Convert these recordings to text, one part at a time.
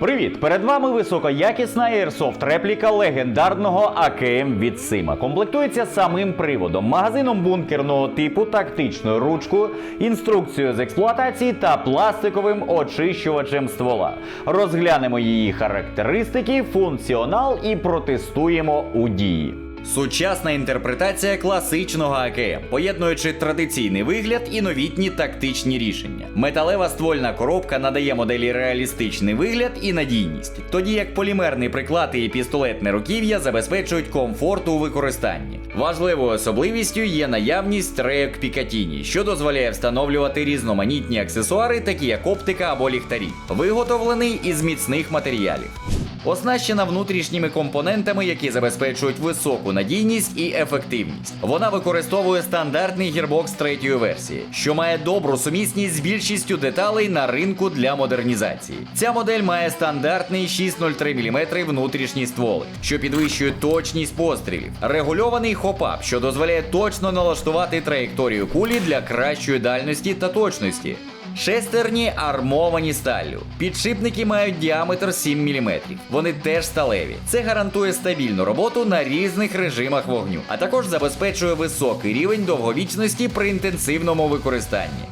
Привіт! Перед вами високоякісна Airsoft репліка легендарного АКМ від Сима. Комплектується самим приводом, магазином бункерного типу, тактичною ручкою, інструкцією з експлуатації та пластиковим очищувачем ствола. Розглянемо її характеристики, функціонал і протестуємо у дії. Сучасна інтерпретація класичного АКМ, поєднуючи традиційний вигляд і новітні тактичні рішення. Металева ствольна коробка надає моделі реалістичний вигляд і надійність, тоді як полімерний приклад і пістолетне руків'я забезпечують комфорт у використанні. Важливою особливістю є наявність рейок Пікатіні, що дозволяє встановлювати різноманітні аксесуари, такі як оптика або ліхтарі, виготовлений із міцних матеріалів. Оснащена внутрішніми компонентами, які забезпечують високу надійність і ефективність. Вона використовує стандартний гірбокс третьої версії, що має добру сумісність з більшістю деталей на ринку для модернізації. Ця модель має стандартний 6,03 мм внутрішній стволик, що підвищує точність пострілів, регульований хопап, що дозволяє точно налаштувати траєкторію кулі для кращої дальності та точності. Шестерні армовані сталлю. Підшипники мають діаметр 7 мм. Вони теж сталеві. Це гарантує стабільну роботу на різних режимах вогню, а також забезпечує високий рівень довговічності при інтенсивному використанні.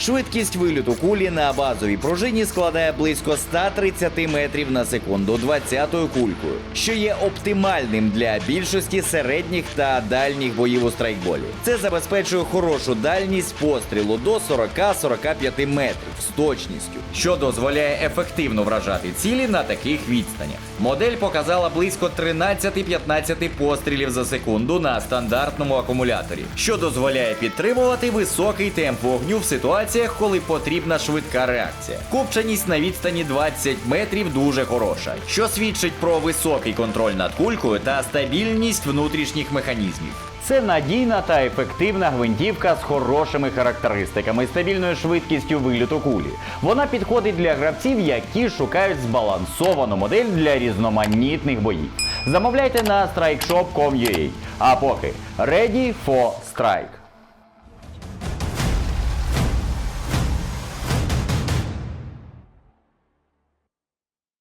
Швидкість вильоту кулі на базовій пружині складає близько 130 метрів на секунду 20-ю кулькою, що є оптимальним для більшості середніх та дальніх боїв у страйкболі. Це забезпечує хорошу дальність пострілу до 40-45 метрів з точністю, що дозволяє ефективно вражати цілі на таких відстанях. Модель показала близько 13-15 пострілів за секунду на стандартному акумуляторі, що дозволяє підтримувати високий темп вогню в ситуаціях, коли потрібна швидка реакція. Купчаність на відстані 20 метрів дуже хороша, що свідчить про високий контроль над кулькою та стабільність внутрішніх механізмів. Це надійна та ефективна гвинтівка з хорошими характеристиками, стабільною швидкістю вильоту кулі. Вона підходить для гравців, які шукають збалансовану модель для різноманітних боїв. Замовляйте на strikeshop.com.ua. А поки ready for strike.